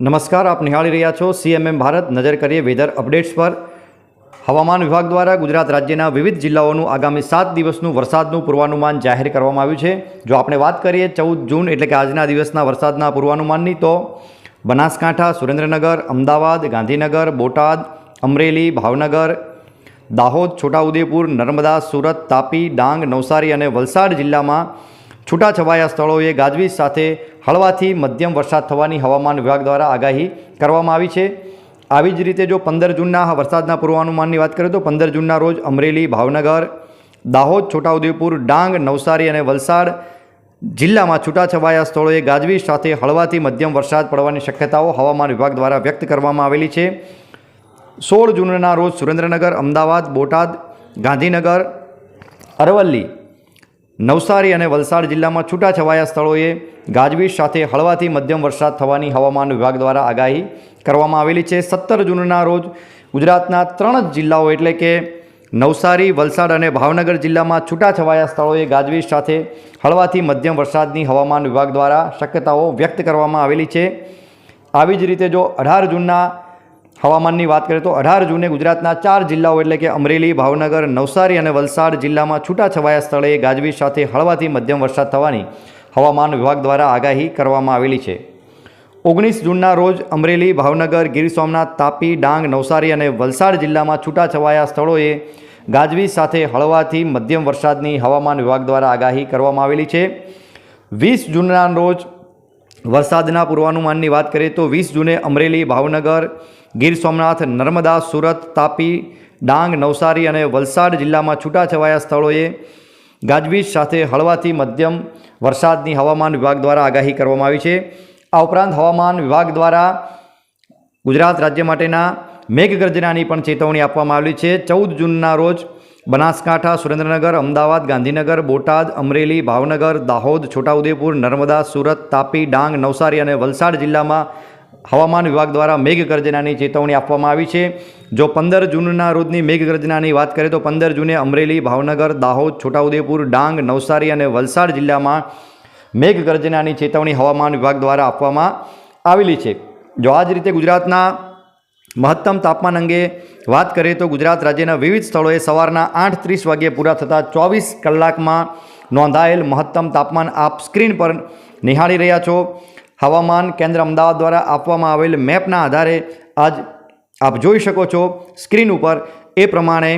નમસ્કાર, આપ નિહાળી રહ્યા છો સીએમએમ ભારત. નજર કરીએ વેધર અપડેટ્સ પર. હવામાન વિભાગ દ્વારા ગુજરાત રાજ્યના વિવિધ જિલ્લાઓનું આગામી સાત દિવસનું વરસાદનું પૂર્વાનુમાન જાહેર કરવામાં આવ્યું છે. જો આપણે વાત કરીએ ચૌદ જૂન એટલે કે આજના દિવસના વરસાદના પૂર્વાનુમાનની, તો બનાસકાંઠા, સુરેન્દ્રનગર, અમદાવાદ, ગાંધીનગર, બોટાદ, અમરેલી, ભાવનગર, દાહોદ, છોટાઉદેપુર, નર્મદા, સુરત, તાપી, ડાંગ, નવસારી અને વલસાડ જિલ્લામાં છૂટાછવાયા સ્થળોએ ગાજવીજ સાથે હળવાથી મધ્યમ વરસાદ થવાની હવામાન વિભાગ દ્વારા આગાહી કરવામાં આવી છે. આવી જ રીતે જો પંદર જૂનના વરસાદના પૂર્વાનુમાનની વાત કરીએ તો પંદર જૂનના રોજ અમરેલી, ભાવનગર, દાહોદ, છોટાઉદેપુર, ડાંગ, નવસારી અને વલસાડ જિલ્લામાં છૂટાછવાયા સ્થળોએ ગાજવીજ સાથે હળવાથી મધ્યમ વરસાદ પડવાની શક્યતાઓ હવામાન વિભાગ દ્વારા વ્યક્ત કરવામાં આવેલી છે. સોળ જૂનના રોજ સુરેન્દ્રનગર, અમદાવાદ, બોટાદ, ગાંધીનગર, અરવલ્લી નવસારી અને વલસાડ જિલ્લામાં છૂટાછવાયા સ્થળોએ ગાજવીજ સાથે હળવાથી મધ્યમ વરસાદ થવાની હવામાન વિભાગ દ્વારા આગાહી કરવામાં આવેલી છે. સત્તર જૂનના રોજ ગુજરાતના ત્રણ જ જિલ્લાઓ એટલે કે નવસારી, વલસાડ અને ભાવનગર જિલ્લામાં છૂટાછવાયા સ્થળોએ ગાજવીજ સાથે હળવાથી મધ્યમ વરસાદની હવામાન વિભાગ દ્વારા શક્યતાઓ વ્યક્ત કરવામાં આવેલી છે. આવી જ રીતે જો અઢાર જૂનના હવામાનની વાત કરીએ તો અઢાર જૂને ગુજરાતના ચાર જિલ્લાઓ એટલે કે અમરેલી, ભાવનગર, નવસારી અને વલસાડ જિલ્લામાં છૂટાછવાયા સ્થળે ગાજવીજ સાથે હળવાથી મધ્યમ વરસાદ થવાની હવામાન વિભાગ દ્વારા આગાહી કરવામાં આવેલી છે. ઓગણીસ જૂનના રોજ અમરેલી, ભાવનગર, ગીર સોમનાથ, તાપી, ડાંગ, નવસારી અને વલસાડ જિલ્લામાં છૂટાછવાયા સ્થળોએ ગાજવીજ સાથે હળવાથી મધ્યમ વરસાદની હવામાન વિભાગ દ્વારા આગાહી કરવામાં આવેલી છે. વીસ જૂનના રોજ વરસાદના પૂર્વાનુમાનની વાત કરીએ તો વીસ જૂને અમરેલી, ભાવનગર ગીર સોમનાથ, નર્મદા, સુરત, તાપી, ડાંગ, નવસારી અને વલસાડ જિલ્લામાં છૂટાછવાયા સ્થળોએ ગાજવીજ સાથે હળવાથી મધ્યમ વરસાદની હવામાન વિભાગ દ્વારા આગાહી કરવામાં આવી છે. આ ઉપરાંત હવામાન વિભાગ દ્વારા ગુજરાત રાજ્ય માટેના મેઘગર્જનાની પણ ચેતવણી આપવામાં આવી છે. ચૌદ જૂનના રોજ બનાસકાંઠા, સુરેન્દ્રનગર, અમદાવાદ, ગાંધીનગર, બોટાદ, અમરેલી, ભાવનગર, દાહોદ, છોટાઉદેપુર, નર્મદા, સુરત, તાપી, ડાંગ, નવસારી અને વલસાડ જિલ્લામાં હવામાન વિભાગ દ્વારા મેઘગર્જનાની ચેતવણી આપવામાં આવી છે. જો પંદર જૂનના રોજની મેઘગર્જનાની વાત કરીએ તો પંદર જૂને અમરેલી, ભાવનગર, દાહોદ, છોટાઉદેપુર, ડાંગ, નવસારી અને વલસાડ જિલ્લામાં મેઘગર્જનાની ચેતવણી હવામાન વિભાગ દ્વારા આપવામાં આવેલી છે. જો આ જ રીતે ગુજરાતના મહત્તમ તાપમાન અંગે વાત કરીએ તો ગુજરાત રાજ્યના વિવિધ સ્થળોએ સવારના આઠ ત્રીસ વાગ્યે પૂરા થતાં ચોવીસ કલાકમાં નોંધાયેલ મહત્તમ તાપમાન આપ સ્ક્રીન પર નિહાળી રહ્યા છો. હવામાન કેન્દ્ર અમદાવાદ દ્વારા આપવામાં આવેલ મેપના આધારે આજ આપ જોઈ શકો છો સ્ક્રીન ઉપર એ પ્રમાણે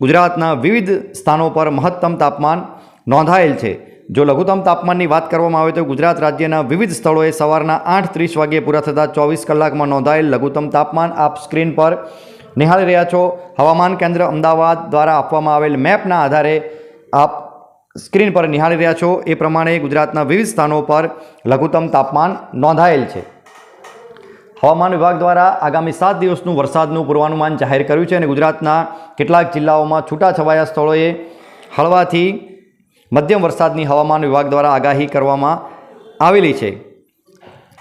ગુજરાતના વિવિધ સ્થાનો પર મહત્તમ તાપમાન નોંધાયેલ છે. જો લઘુત્તમ તાપમાનની વાત કરવામાં આવે તો ગુજરાત રાજ્યના વિવિધ સ્થળોએ સવારના આઠ ત્રીસ વાગ્યે પૂરા થતાં ચોવીસ કલાકમાં નોંધાયેલ લઘુત્તમ તાપમાન આપ સ્ક્રીન પર નિહાળી રહ્યા છો. હવામાન કેન્દ્ર અમદાવાદ દ્વારા આપવામાં આવેલ મેપના આધારે આપ સ્ક્રીન પર નિહાળી રહ્યા છો. એ પ્રમાણે ગુજરાતના વિવિધ સ્થાનો પર લઘુત્તમ તાપમાન નોંધાયેલ છે. હવામાન વિભાગ દ્વારા આગામી સાત દિવસનું વરસાદનું પૂર્વાનુમાન જાહેર કર્યું છે અને ગુજરાતના કેટલાક જિલ્લાઓમાં છૂટાછવાયા સ્થળોએ હળવાથી મધ્યમ વરસાદની હવામાન વિભાગ દ્વારા આગાહી કરવામાં આવેલી છે.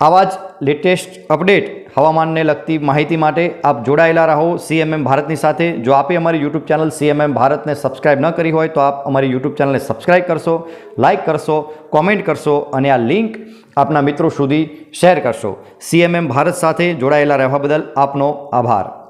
આવા જ લેટેસ્ટ અપડેટ હવામાનને લગતી માહિતી માટે આપ જોડાયેલા રહો સીએમએમ ભારતની સાથે. જો આપે અમારી યુટ્યુબ ચેનલ સીએમએમ ભારતને સબસ્ક્રાઇબ ન કરી હોય તો આપ અમારી યુટ્યુબ ચેનલને સબસ્ક્રાઇબ કરશો લાઇક કરશો કોમેન્ટ કરશો અને આ લિંક આપના મિત્રો સુધી શેર કરશો. સીએમએમ ભારત સાથે જોડાયેલા રહેવા બદલ આપનો આભાર.